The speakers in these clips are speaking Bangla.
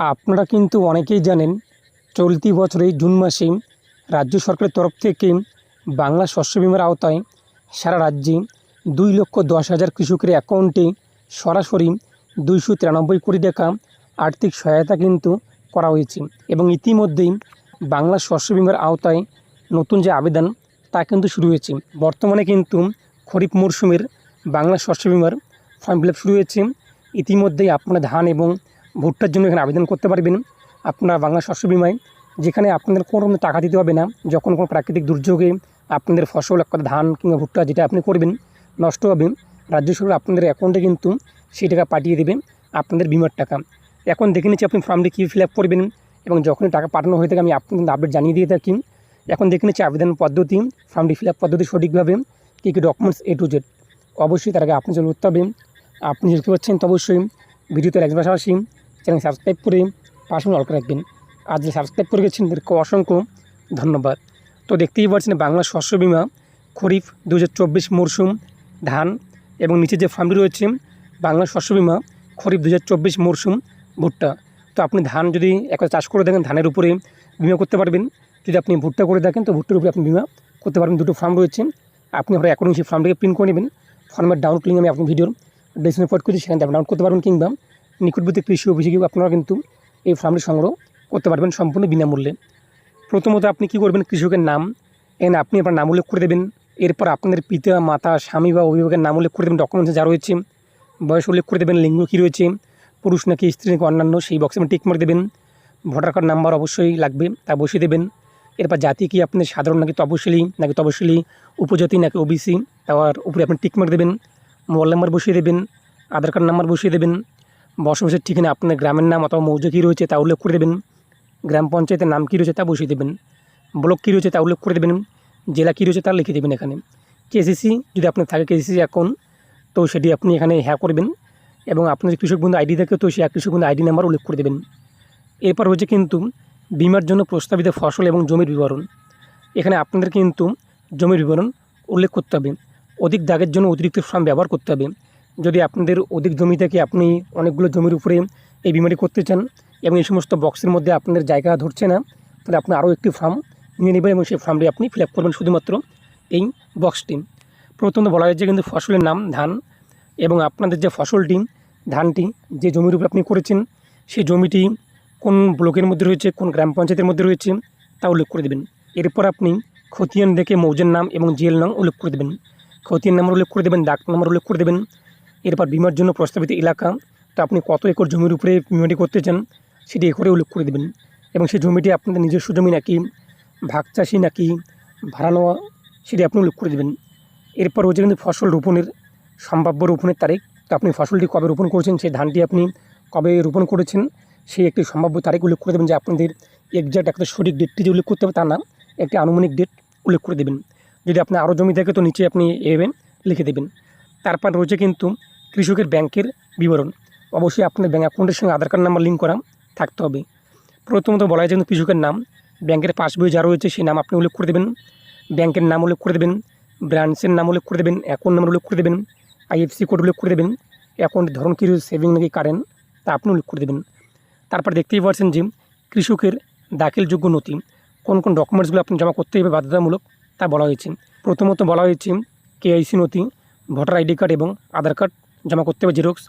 আপনারা কিন্তু অনেকেই জানেন, চলতি বছরে জুন মাসে রাজ্য সরকারের তরফ থেকে বাংলা শস্য বিমার আওতায় সারা রাজ্যে দুই লক্ষ দশ হাজার কৃষকের অ্যাকাউন্টে সরাসরি দুইশো তিরানব্বই কোটি টাকা আর্থিক সহায়তা কিন্তু করা হয়েছে এবং ইতিমধ্যেই বাংলা শস্য বিমার আওতায় নতুন যে আবেদন, তা কিন্তু শুরু হয়েছে। বর্তমানে কিন্তু খরিফ মরশুমের বাংলা শস্য বিমার ফর্ম ফিল শুরু হয়েছে। ইতিমধ্যেই আপনারা ধান এবং ভুট্টার জন্য এখানে আবেদন করতে পারবেন আপনার বাংলা শস্য বিমায়, যেখানে আপনাদের কোনো রকম টাকা দিতে হবে না। যখন কোনো প্রাকৃতিক দুর্যোগে আপনাদের ফসল এক কথা ধান কিংবা ভুট্টা যেটা আপনি করবেন, নষ্ট হবে, রাজ্য সরকার আপনাদের অ্যাকাউন্টে কিন্তু সেই টাকা পাঠিয়ে দেবে আপনাদের বিমার টাকা। এখন দেখে নিচ্ছি আপনি ফর্মটি কী ফিল আপ করবেন এবং যখনই টাকা পাঠানো হয়ে থাকে আমি আপনাদের আপডেট জানিয়ে দিয়ে থাকি। এখন দেখে নিচ্ছি আবেদন পদ্ধতি ফর্মটি ফিল আপ পদ্ধতি সঠিকভাবে, কী কী ডকুমেন্টস এ টু জেড অবশ্যই তার আগে আপনি চলে করতে হবে। আপনি দেখতে পাচ্ছেন তো অবশ্যই, ভিডিওতে লাইক পাশাপাশি চ্যানেল সাবস্ক্রাইব করে পাশে অল রাখবেন। আর যে সাবস্ক্রাইব করে গেছেন, তাদেরকে অসংখ্য ধন্যবাদ। তো দেখতেই পাচ্ছেন বাংলা শস্য বিমা, খরিফ দু মরশুম ধান এবং নিচে যে ফার্মটি রয়েছে, বাংলা শস্য বিমা, খরিফ দু মরশুম ভুট্টা। তো আপনি ধান যদি একটা চাষ করে দেখেন, ধানের উপরে বিমা করতে পারবেন। যদি আপনি ভুট্টা করে দেখেন, তো ভুট্টার উপরে আপনি বিমা করতে পারবেন। দুটো ফার্ম রয়েছে। আপনি আপনার অ্যাকাউন্ট সেই ফার্মটাকে প্রিন্ট করে নেবেন। ফার্মের ডাউনলোড লিঙ্ক আমি আপনি ভিডিওর ডিসক্রিপশনে পোস্ট করছি, সেখানে থেকে ডাউনলোড করতে পারবেন কিংবা নিকটবর্তী কৃষি অফিসে গিয়ে আপনারা কিন্তু এই ফার্মটি সংগ্রহ করতে পারবেন সম্পূর্ণ বিনামূল্যে। প্রথমত আপনি কি করবেন? কৃষকের নাম। এখানে আপনি আপনার নাম উল্লেখ করে দেবেন। এরপর আপনাদের পিতা, মাতা, স্বামী বা অভিভাবকের নাম উল্লেখ করে দেবেন। ডকুমেন্টসে যা রয়েছে, বয়স উল্লেখ করে দেবেন, লিঙ্গ কী রয়েছে, পুরুষ নাকি স্ত্রী নাকি অন্যান্য, সেই বক্সে টিক মার্ক দেবেন। ভোটার কার্ড নাম্বার অবশ্যই লাগবে, তা বসিয়ে দেবেন। এরপর জাতি কি আপনি সাধারণ নাকি তপশিলি নাকি তপশিলি, উপজাতি নাকি ওবিসি, তার উপরে আপনি টিক মার্ক দেবেন। মোবাইল নাম্বার বসিয়ে দেবেন, আধার কার্ড নাম্বার বসিয়ে দেবেন। বসবাসের ঠিকানা, আপনার গ্রামের নাম অথবা মৌজা কী রয়েছে তা উল্লেখ করে দেবেন। গ্রাম পঞ্চায়েতের নাম কী রয়েছে তা বসিয়ে দেবেন। ব্লক কী রয়েছে তা উল্লেখ করে দেবেন। জেলা কী রয়েছে তা লিখে দেবেন এখানে। কেসিসি যদি আপনার থাকে কেসিসি অ্যাকাউন্ট তো সেটি আপনি এখানে হ্যাঁ করবেন এবং আপনার কৃষক বন্ধু আইডি থাকে, তো সেই কৃষক বন্ধু আইডি নাম্বার উল্লেখ করে দেবেন। এরপর হচ্ছে কিন্তু বিমার জন্য প্রস্তাবিত ফসল এবং জমির বিবরণ। এখানে আপনাদের কিন্তু জমির বিবরণ উল্লেখ করতে হবে। অধিক দাগের জন্য অতিরিক্ত ফর্ম ব্যবহার করতে হবে। যদি আপনাদের অধিক জমি থেকে আপনি অনেকগুলো জমির উপরে এই বিমাটি করতে চান এবং এই সমস্ত বক্সের মধ্যে আপনাদের জায়গা ধরছে না, তাহলে আপনি আরও একটি ফার্ম নিয়ে নেবেন এবং সেই ফার্মটি আপনি ফিল করবেন শুধুমাত্র এই বক্সটি প্রথমত বলা হয়েছে কিন্তু ফসলের নাম ধান এবং আপনাদের যে ফসলটি, ধানটি যে জমির উপর আপনি করেছেন, সেই জমিটি কোন ব্লকের মধ্যে রয়েছে, কোন গ্রাম পঞ্চায়েতের মধ্যে রয়েছে তা উল্লেখ করে দেবেন। এরপর আপনি খতিয়ান দেখে মৌজের নাম এবং জেল নাম উল্লেখ করে দেবেন। খতিয়ান নাম্বার উল্লেখ করে দেবেন, ডাক নাম্বার উল্লেখ করে দেবেন। এরপর বিমার জন্য প্রস্তাবিত এলাকা তা আপনি কত একর জমির উপরে বিমাটি করতে চান সেটি একরে উল্লেখ করে দেবেন। এবং সেই জমিটি আপনাদের নিজস্ব জমি নাকি, ভাগ চাষি নাকি, ভাড়া নেওয়া সেটি আপনি উল্লেখ করে দেবেন। এরপর হচ্ছে কিন্তু ফসল রোপণের সম্ভাব্য রোপণের তারিখ। তো আপনি ফসলটি কবে রোপণ করেছেন, সেই ধানটি আপনি কবে রোপণ করেছেন, সেই একটি সম্ভাব্য তারিখ উল্লেখ করে দেবেন যে আপনাদের এক্সাক্ট একটা সঠিক ডেটটি যে উল্লেখ করতে হবে তা না, একটি আনুমানিক ডেট উল্লেখ করে দেবেন। যদি আপনার আরও জমি থাকে তো নিচে আপনি এবেন লিখে দেবেন। তারপর রয়েছে কিন্তু কৃষকের ব্যাংকের বিবরণ। অবশ্যই আপনার ব্যাঙ্ক অ্যাকাউন্টের সঙ্গে আধার কার্ড নাম্বার লিঙ্ক করা থাকতে হবে। প্রথমত বলা হয় কিন্তু কৃষকের নাম, ব্যাংকের পাসবই যা রয়েছে সেই নাম আপনি উল্লেখ করে দেবেন, ব্যাংকের নাম উল্লেখ করে দেবেন, ব্রাঞ্চের নাম উল্লেখ করে দেবেন, অ্যাকাউন্ট নাম্বার উল্লেখ করে দেবেন, আইএফসি কোড উল্লেখ করে দেবেন, অ্যাকাউন্টের ধরন কী রয়েছে, সেভিং নাকি কারেন্ট, তা আপনি উল্লেখ করে দেবেন। তারপর দেখতেই পাচ্ছেন যে কৃষকের দাখিলযোগ্য নথি, কোন কোন ডকুমেন্টসগুলো আপনি জমা করতে হবে বাধ্যতামূলক, তা বলা হয়েছে। প্রথমত বলা হয়েছে কেআইসি নথি, ভোটার আইডি কার্ড এবং আধার কার্ড। জমা করতে হবে জেরক্স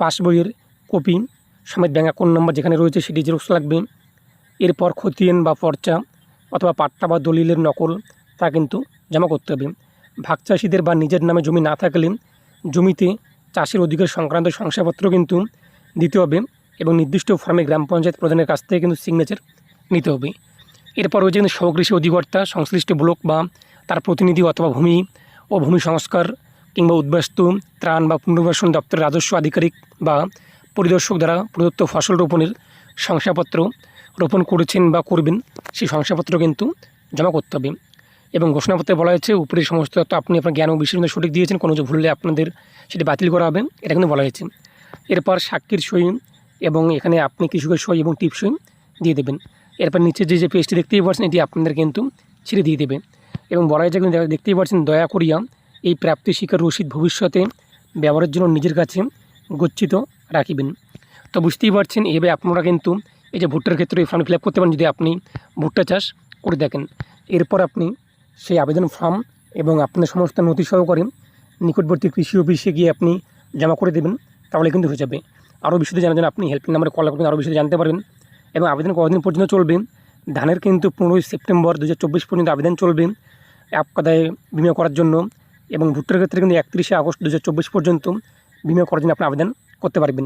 পাসবইয়ের কপি সমেত ব্যাঙ্ক অ্যাকাউন্ট নম্বর যেখানে রয়েছে সেটি জেরক্স লাগবে। এরপর খতিয়ান বা পর্চা অথবা পাট্টা বা দলিলের নকল তা কিন্তু জমা করতে হবে। ভাগ চাষিদের বা নিজের নামে জমি না থাকলে জমিতে চাষের অধিকার সংক্রান্ত শংসাপত্র কিন্তু দিতে হবে এবং নির্দিষ্ট ফর্মে গ্রাম পঞ্চায়েত প্রধানের কাছ থেকে কিন্তু সিগনেচার নিতে হবে। এরপর রয়েছে কিন্তু স্বকৃষি অধিকর্তা, সংশ্লিষ্ট ব্লক বা তার প্রতিনিধি অথবা ভূমি ও ভূমি সংস্কার কিংবা উদ্বাস্তু, ত্রাণ বা পুনর্বাসন দপ্তরের রাজস্ব আধিকারিক বা পরিদর্শক দ্বারা প্রদত্ত ফসল রোপণের শংসাপত্র রোপণ করেছেন বা করবেন, সেই শংসাপত্র কিন্তু জমা করতে হবে। এবং ঘোষণাপত্রে বলা হয়েছে উপরে সমস্ত তথ্য আপনি আপনার জ্ঞান ও বিষয়ের সঠিক দিয়েছেন, কোনো কিছু ভুললে আপনাদের সেটি বাতিল করা হবে, এটা কিন্তু বলা হয়েছে। এরপর সাক্ষীর সই এবং এখানে আপনি কৃষকের সই এবং টিপ সই দিয়ে দেবেন। এরপর নিচে যে যে পেজটি দেখতেই পাচ্ছেন, এটি আপনাদের কিন্তু ছেড়ে দিয়ে দেবে। এবং বলা হয়েছে কিন্তু দেখতেই পাচ্ছেন, দয়া করিয়া এই প্রাপ্তি শিকার রসিদ ভবিষ্যতে ব্যবহারের জন্য নিজের কাছে গচ্ছিত রাখিবেন। তো বুঝতেই পারছেন, এভাবে আপনারা কিন্তু এই যে ভুট্টার ক্ষেত্রে এই ফর্ম ফিল আপ করতে পারেন যদি আপনি ভুট্টা চাষ করে থাকেন এরপর আপনি সেই আবেদন ফর্ম এবং আপনার সমস্ত নথি সহকারে নিকটবর্তী কৃষি অফিসে গিয়ে আপনি জমা করে দেবেন, তাহলে কিন্তু হয়ে যাবে। আরও বিশদে জানার জন্য আপনি হেল্পলাইন নাম্বারে কল করবেন, আরও বিশদে জানতে পারবেন এবং আবেদন কতদিন পর্যন্ত চলবে। ধানের কিন্তু পনেরোই সেপ্টেম্বর দু হাজার চব্বিশ পর্যন্ত আবেদন চলবে। কাদায় বিমা করার জন্য এবং ভুট্টার ক্ষেত্রে কিন্তু একত্রিশে আগস্ট দু হাজার চব্বিশ পর্যন্ত বিমা করার জন্য আপনি আবেদন করতে পারবেন।